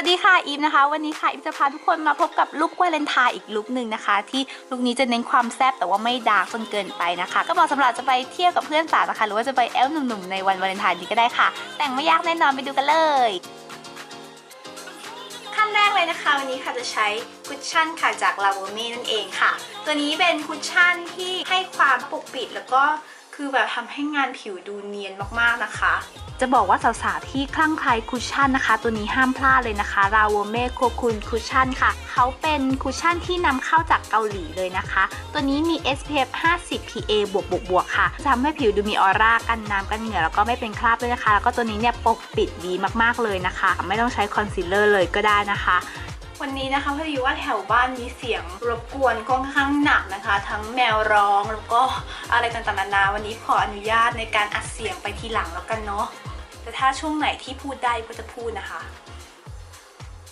วัสดีค่ะอีฟนะคะ วันนี้ค่ะอีฟจะพาทุกคนมาพบกับลุควาเลนไทน์อีกลุคหนึ่งนะคะ ที่ลุคนี้จะเน้นความแซ่บแต่ว่าไม่ดาร์กจนเกินไปนะคะ ก็เหมาะสำหรับจะไปเที่ยวกับเพื่อนสาวนะคะ หรือว่าจะไปแอลหนุ่มๆในวันวาเลนไทน์นี้ก็ได้ค่ะ แต่งไม่ยากแน่นอนไปดูกันเลย ขั้นแรกเลยนะคะวันนี้ค่ะจะใช้คุชชั่นค่ะจากลาโวเม่นั่นเองค่ะ ตัวนี้เป็นคุชชั่นที่ให้ความปกปิดแล้วก็ คือแบบทำให้งานผิวดูเนียนมากๆนะคะ จะบอกว่าสาวๆที่คลั่งไคล้คุชชั่นนะคะ ตัวนี้ห้ามพลาดเลยนะคะราวเม่โคคุนคุชชั่นค่ะ เขาเป็นคุชชั่นที่นำเข้าจากเกาหลีเลยนะคะ ตัวนี้มี SPF 50 PA บวกบวกบวกค่ะจะทำให้ผิวดูมีออร่ากันน้ำกันเหงื่อแล้วก็ไม่เป็นคราบด้วยนะคะ แล้วก็ตัวนี้เนี่ยปกปิดดีมากๆเลยนะคะ ไม่ต้องใช้คอนซีลเลอร์เลยก็ได้นะคะ วันนี้นะคะพอดีว่าแถวบ้านมีเสียงรบกวนค่อนข้างหนักนะคะ ทั้งแมวร้องแล้วก็อะไรต่างๆนานาวันนี้ขออนุญาตในการอัดเสียงไปทีหลังแล้วกันเนาะแต่ถ้าช่วงไหนที่พูดได้ก็จะพูดนะคะ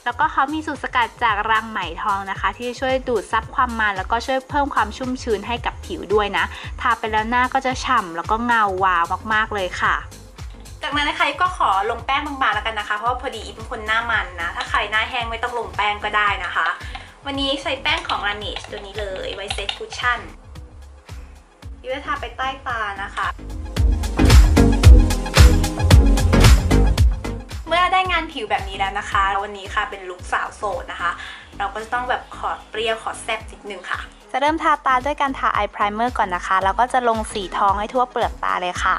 แล้วก็เขามีสูตรสกัดจากรังไหมทองนะคะ ที่ช่วยดูดซับความมันแล้วก็ช่วยเพิ่มความชุ่มชื้นให้กับผิวด้วยนะทาไปแล้วหน้าก็จะฉ่ำแล้วก็เงาวาวมากๆเลยค่ะ จากนั้นนะคะก็ขอลงแป้งบางๆแล้วกันนะคะ เพราะว่าพอดีอีเป็นคนหน้ามันนะ ถ้าใครหน้าแห้งไม่ต้องลงแป้งก็ได้นะคะ วันนี้ใช้แป้งของ Laneige ตัวนี้เลยไวเซตคุชชั่นอีจะทาไปใต้ตานะคะเมื่อได้งานผิวแบบนี้แล้วนะคะ วันนี้ค่ะเป็นลุคสาวโสดนะคะ เราก็จะต้องแบบขอเปรี้ยวขอแซ่บนิดนึงค่ะ จะเริ่มทาตาด้วยการทาอายไพรเมอร์ก่อนนะคะ แล้วก็จะลงสีทองให้ทั่วเปลือกตาเลยค่ะ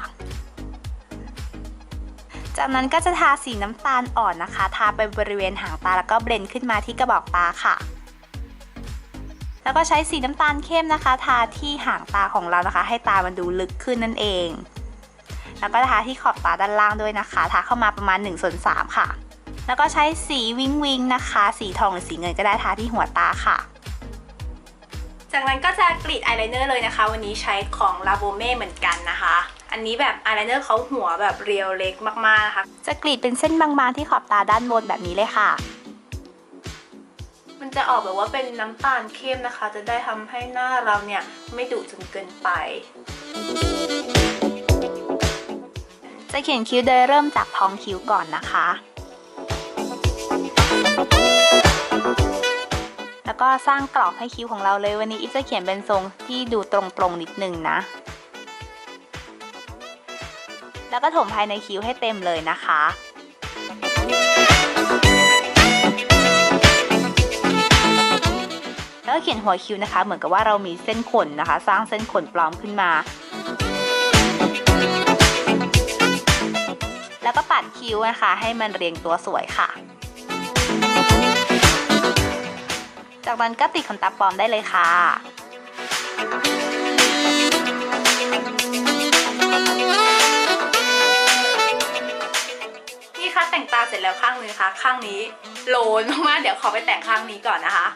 จากนั้นก็จะทาสีน้ำตาลอ่อนนะคะ ทาไปบริเวณหางตาแล้วก็เบลนขึ้นมาที่กระบอกตาค่ะ แล้วก็ใช้สีน้ำตาลเข้มนะคะ ทาที่หางตาของเรานะคะ ให้ตามันดูลึกขึ้นนั่นเอง แล้วก็ทาที่ขอบตาด้านล่างด้วยนะคะ ทาเข้ามาประมาณ1ส่วน3ค่ะ แล้วก็ใช้สีวิงวิงนะคะ สีทองหรือสีเงินก็ได้ทาที่หัวตาค่ะจากนั้นก็จะกรีดอายไลเนอร์เลยนะคะ วันนี้ใช้ของ l a v o m e เหมือนกันนะคะ อันนี้แบบอายไลเนอร์เขาหัวแบบเรียวเล็กมากๆนะคะจะกรีดเป็นเส้นบางๆที่ขอบตาด้านบนแบบนี้เลยค่ะ มันจะออกแบบว่าเป็นน้ำตาลเข้มนะคะ จะได้ทำให้หน้าเราเนี่ยไม่ดุจนเกินไปจะเขียนคิ้วโดยเริ่มจากท้องคิ้วก่อนนะคะ แล้วก็สร้างกรอบให้คิ้วของเราเลยวันนี้อิฟจะเขียนเป็นทรงที่ดูตรงๆนิดนึงนะ แล้วก็ถมภายในคิ้วให้เต็มเลยนะคะแล้วก็เขียนหัวคิ้วนะคะ เหมือนกับว่าเรามีเส้นขนนะคะ สร้างเส้นขนปลอมขึ้นมา แล้วก็ปัดคิ้วนะคะ ให้มันเรียงตัวสวยค่ะ จากนั้นก็ติดขนตาปลอมได้เลยค่ะ แต่งตาเสร็จแล้วข้างนึงค่ะข้างนี้โลนมากๆเดี๋ยวขอไปแต่งข้างนี้ก่อนนะคะ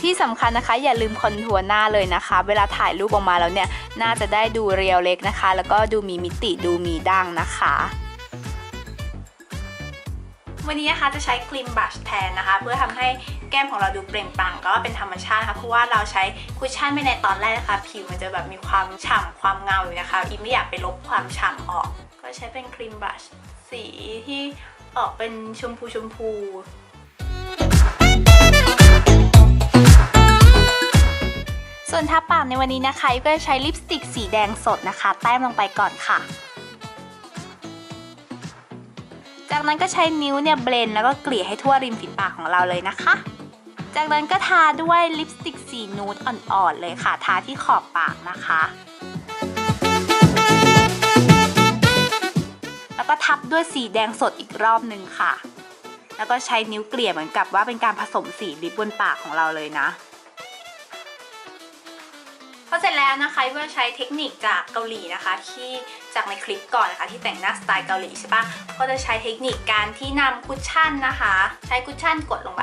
ที่สำคัญนะคะอย่าลืมคอนทัวร์หน้าเลยนะคะ เวลาถ่ายรูปออกมาแล้วเนี่ยน่าจะได้ดูเรียวเล็กนะคะ แล้วก็ดูมีมิติดูมีดั้งนะคะวันนี้นะคะจะใช้ครีมบลัชแทนนะคะ เพื่อทำให้แก้มของเราดูเปล่งปลั่งก็เป็นธรรมชาติค่ะเพราะว่าเราใช้คุชชั่นไปในตอนแรกนะคะ ผิวมันจะแบบมีความฉ่ำความเงาอยู่นะคะอีไม่อยากไปลบความฉ่ำออก ก็ใช้เป็นครีมบลัช สีที่ออกเป็นชมพูชมพู ส่วนทาปากในวันนี้นะคะก็จะใช้ลิปสติกสีแดงสดนะคะ แต้มลงไปก่อนค่ะ จากนั้นก็ใช้นิ้วเนี่ยเบลนแล้วก็เกลี่ยให้ทั่วริมฝีปากของเราเลยนะคะ จากนั้นก็ทาด้วยลิปสติกสีนูดอ่อนๆเลยค่ะ ทาที่ขอบปากนะคะ ทับด้วยสีแดงสดอีกรอบหนึ่งค่ะ แล้วก็ใช้นิ้วเกลี่ยเหมือนกับว่าเป็นการผสมสีลิปบนปากของเราเลยนะพอเสร็จแล้วนะคะเพื่อใช้เทคนิคจากเกาหลีนะคะ ที่จากในคลิปก่อนนะคะที่แต่งหน้าสไตล์เกาหลีใช่ปะก็จะใช้เทคนิคการที่นำคุชชั่นนะคะ ใช้คุชชั่นกดลงไป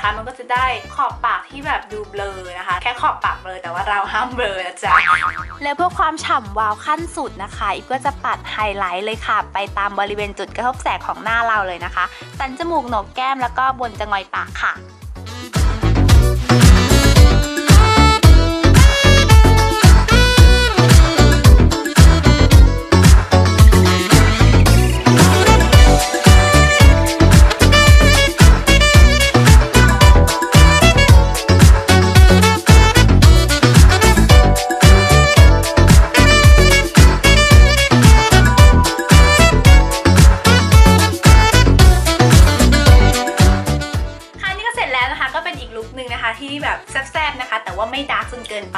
มคะ มันก็จะได้ขอบปากที่แบบดูเบลอนะคะ แค่ขอบปากเบลอแต่ว่าเราห้ามเบลอนะจ๊ะแล้วเพื่อความฉ่ำวาวขั้นสุดนะคะอีฟก็จะปัดไฮไลท์เลยค่ะ ไปตามบริเวณจุดกระทบแสงของหน้าเราเลยนะคะสันจมูกโหนกแก้มแล้วก็บนจงอยปากค่ะ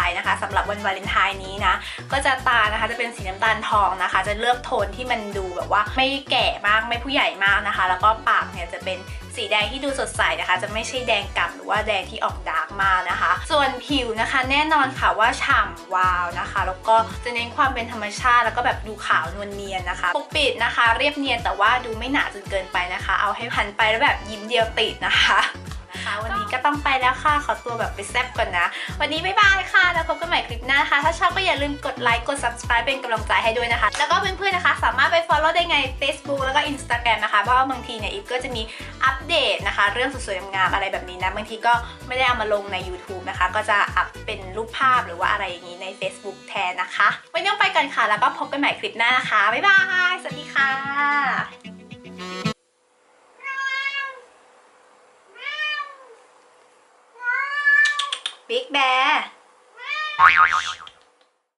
นเกินไปนะคะสำหรับวันวาเลนไทน์นี้นะ ก็จะตานะคะจะเป็นสีน้ำตาลทองนะคะ จะเลือกโทนที่มันดูแบบว่าไม่แก่มากไม่ผู้ใหญ่มากนะคะ แล้วก็ปากเนี่ยจะเป็นสีแดงที่ดูสดใสนะคะ จะไม่ใช่แดงกำหรือว่าแดงที่ออกดาร์กมานะคะ ส่วนผิวนะคะแน่นอนค่ะว่าฉ่ำวาวนะคะ แล้วก็จะเน้นความเป็นธรรมชาติ แล้วก็แบบดูขาวนวลเนียนนะคะปกปิดนะคะ เรียบเนียนแต่ว่าดูไม่หนาจนเกินไปนะคะ เอาให้พันไปแล้วแบบยิ้มเดียวติดนะคะ นะคะ วันนี้ก็ต้องไปแล้วค่ะ ขอตัวแบบไปแซบก่อนนะ วันนี้บ๊ายบายค่ะ แล้วพบกันใหม่คลิปหน้านะคะ ถ้าชอบก็อย่าลืมกดไลค์ กด subscribe เป็นกำลังใจให้ด้วยนะคะ แล้วก็เพื่อนๆนะคะ สามารถไป follow ได้ไง Facebook แล้วก็ Instagram นะคะ เพราะว่าบางทีเนี่ยอีฟก็จะมีอัปเดตนะคะ เรื่องสวยๆงามๆอะไรแบบนี้นะ บางทีก็ไม่ได้เอามาลงใน YouTube นะคะ ก็จะอัพเป็นรูปภาพหรือว่าอะไรอย่างนี้ใน Facebook แทนนะคะ วันนี้ต้องไปก่อนค่ะ แล้วก็พบกันใหม่คลิปหน้านะคะ บ๊ายบาย สวัสดีค่ะ บิ๊กแบร์